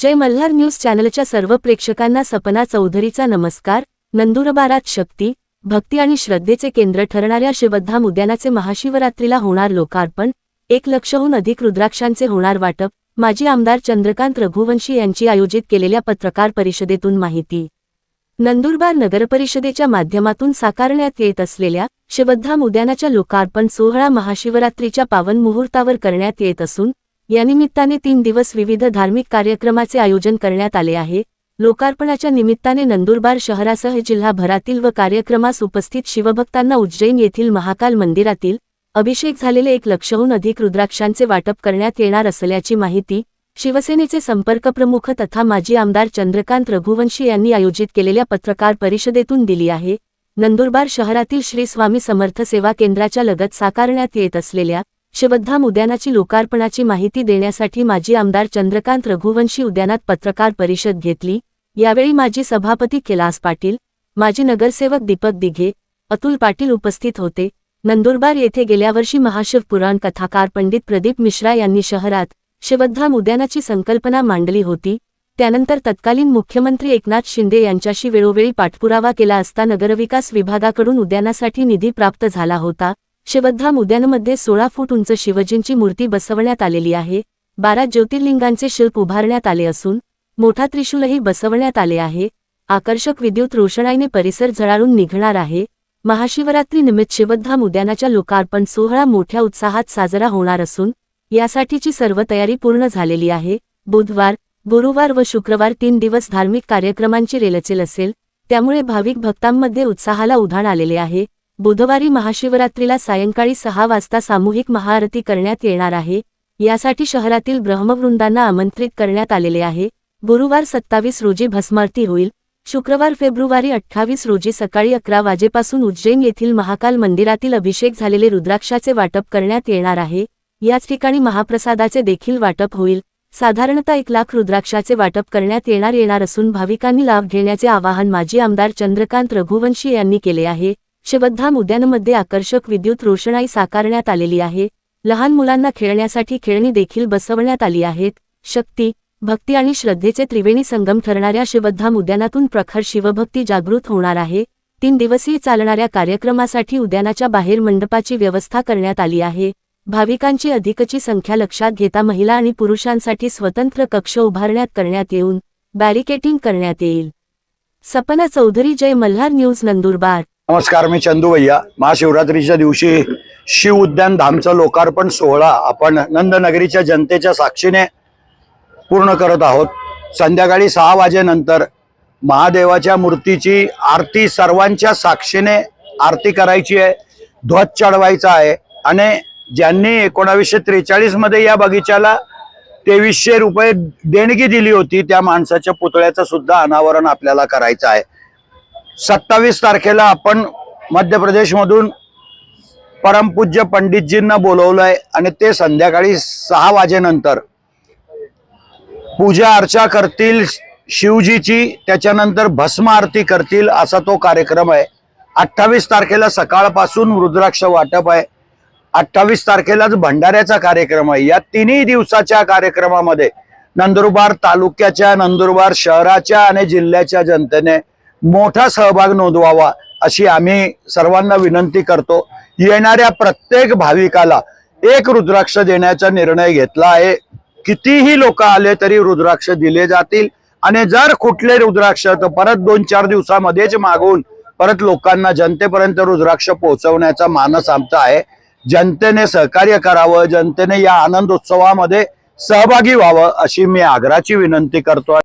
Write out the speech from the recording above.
जय Malhar news चॅनलच्या सर्व प्रेक्षकांना सपना चौधरीचा नमस्कार नंदुरबारात शक्ती भक्ती आणि श्रद्धेचे केंद्र ठरणाऱ्या शिवधाम उद्यानाचे महाशिवरात्रीला होणार लोकार्पण एक लक्षहून अधिक रुद्राक्षांचे होणार वाटप माजी आमदार चंद्रकांत रघुवंशी यांची आयोजित केलेल्या पत्रकार परिषदेतून माहिती. नंदुरबार नगरपरिषदेच्या माध्यमातून साकारण्यात येत असलेल्या शिवधाम उद्यानाच्या लोकार्पण सोहळा महाशिवरात्रीच्या पावन मुहूर्तावर करण्यात येत असून या निमित्ताने तीन दिवस विविध धार्मिक कार्यक्रमाचे आयोजन करण्यात आले आहे. लोकार्पणाच्या निमित्ताने नंदुरबार शहरासह जिल्हाभरातील व कार्यक्रमास उपस्थित शिवभक्तांना उज्जैन येथील महाकाल मंदिरातील अभिषेक झालेले एक लक्षहून अधिक रुद्राक्षांचे वाटप करण्यात येणार असल्याची माहिती शिवसेनेचे संपर्कप्रमुख तथा माजी आमदार चंद्रकांत रघुवंशी यांनी आयोजित केलेल्या पत्रकार परिषदेतून दिली आहे. नंदुरबार शहरातील श्री स्वामी समर्थ सेवा केंद्राच्या लगत साकारण्यात येत असलेल्या शिवधाम उद्यानाची लोकार्पणाची माहिती देण्यासाठी माजी आमदार चंद्रकांत रघुवंशी उद्यानात पत्रकार परिषद घेतली. यावेळी माजी सभापती कैलास पाटील माजी नगरसेवक दीपक दिघे अतुल पाटील उपस्थित होते. नंदुरबार येथे गेल्या वर्षी महाशिव पुराण कथाकार पंडित प्रदीप मिश्रा यांनी शहरात शिवधाम उद्यानाची संकल्पना मांडली होती. त्यानंतर तत्कालीन मुख्यमंत्री एकनाथ शिंदे यांच्याशी वेळोवेळी पाठपुरावा केला असता नगरविकास विभागाकडून उद्यानासाठी निधी प्राप्त झाला होता. शिवधाम उद्यानमध्ये सोळा फूट उंच शिवजींची मूर्ती बसवण्यात आलेली आहे. बारा ज्योतिर्लिंगांचे शिल्प उभारण्यात आले असून मोठा त्रिशूलही बसवण्यात आले आहे. आकर्षक विद्युत रोषणाईने परिसर झळाळून निघणार आहे. महाशिवरात्री निमित्त शिवधाम उद्यानाच्या लोकार्पण सोहळा मोठ्या उत्साहात साजरा होणार असून यासाठीची सर्व तयारी पूर्ण झालेली आहे. बुधवार गुरुवार व शुक्रवार तीन दिवस धार्मिक कार्यक्रमांची रेलचेल असेल त्यामुळे भाविक भक्तांमध्ये उत्साहाला उधाण आलेले आहे. बुधवारी महाशिवरात्रीला सायंकाळी सहा वाजता सामूहिक महाआरती करण्यात येणार आहे. यासाठी शहरातील ब्रह्मवृंदांना आमंत्रित करण्यात आलेले आहे. गुरुवार सत्तावीस रोजी भस्मारती होईल. शुक्रवार फेब्रुवारी अठ्ठावीस रोजी सकाळी अकरा वाजेपासून उज्जैन येथील महाकाल मंदिरातील अभिषेक झालेले रुद्राक्षाचे वाटप करण्यात येणार आहे. याच ठिकाणी महाप्रसादाचे देखील वाटप होईल. साधारणतः एक लाख रुद्राक्षाचे वाटप करण्यात येणार येणार असून भाविकांनी लाभ घेण्याचे आवाहन माजी आमदार चंद्रकांत रघुवंशी यांनी केले आहे. शिवधाम उद्यानमध्ये आकर्षक विद्युत रोषणाई साकारण्यात आलेली आहे. लहान मुलांना खेळण्यासाठी खेळणी देखील बसवण्यात आली आहेत. शक्ती भक्ती आणि श्रद्धेचे त्रिवेणी संगम ठरणाऱ्या शिवद्धाम उद्यानातून प्रखर शिवभक्ती जागृत होणार आहे. तीन दिवसीय चालणाऱ्या कार्यक्रमासाठी उद्यानाच्या बाहेर मंडपाची व्यवस्था करण्यात आली आहे. भाविकांची अधिकची संख्या लक्षात घेता महिला आणि पुरुषांसाठी स्वतंत्र कक्ष उभारण्यात करण्यात येऊन बॅरिकेटिंग करण्यात येईल. सपना चौधरी जय मल्हार न्यूज नंदुरबार. नमस्कार मी चंदू भैया. महाशिवरात्रीच्या दिवशी शिव उद्यान धामचा लोकार्पण सोहळा आपण नंदनगरीच्या जनतेच्या साक्षीने पूर्ण करत आहोत. संध्याकाळी सहा वाजेनंतर महादेवाच्या मूर्तीची आरती सर्वांच्या साक्षीने आरती करायची आहे. ध्वज चढवायचा आहे. आणि ज्यांनी एकोणावीसशे त्रेचाळीसमध्ये या बगीचाला तेवीसशे रुपये देणगी दिली होती त्या माणसाच्या पुतळ्याचं सुद्धा अनावरण आपल्याला करायचं आहे. सत्तावीस तारखेला आपण मध्य प्रदेशमधून परमपूज्य पंडितजींना बोलवलंय आणि ते संध्याकाळी सहा वाजेनंतर पूजा अर्चा करतील शिवजीची त्याच्यानंतर भस्म आरती करतील असा तो कार्यक्रम आहे. अठ्ठावीस तारखेला सकाळपासून रुद्राक्ष वाटप आहे. अठ्ठावीस तारखेलाच भंडाऱ्याचा कार्यक्रम आहे. या तिन्ही दिवसाच्या कार्यक्रमामध्ये नंदुरबार तालुक्याच्या नंदुरबार शहराच्या आणि जिल्ह्याच्या जनतेने मोठा सहभाग नोंदवावा अशी आम्ही सर्वांना विनंती करतो. येणाऱ्या प्रत्येक भाविकाला एक रुद्राक्ष देण्याचा निर्णय घेतला आहे. कितीही लोक आले तरी रुद्राक्ष दिले जातील. आणि जर कुठले रुद्राक्ष तर परत दोन चार दिवसामध्येच मागवून परत लोकांना जनतेपर्यंत रुद्राक्ष पोहोचवण्याचा मानस आमचा आहे. जनतेने सहकार्य करावं जनतेने या आनंद उत्सवामध्ये सहभागी व्हावं अशी मी आग्राची विनंती करतो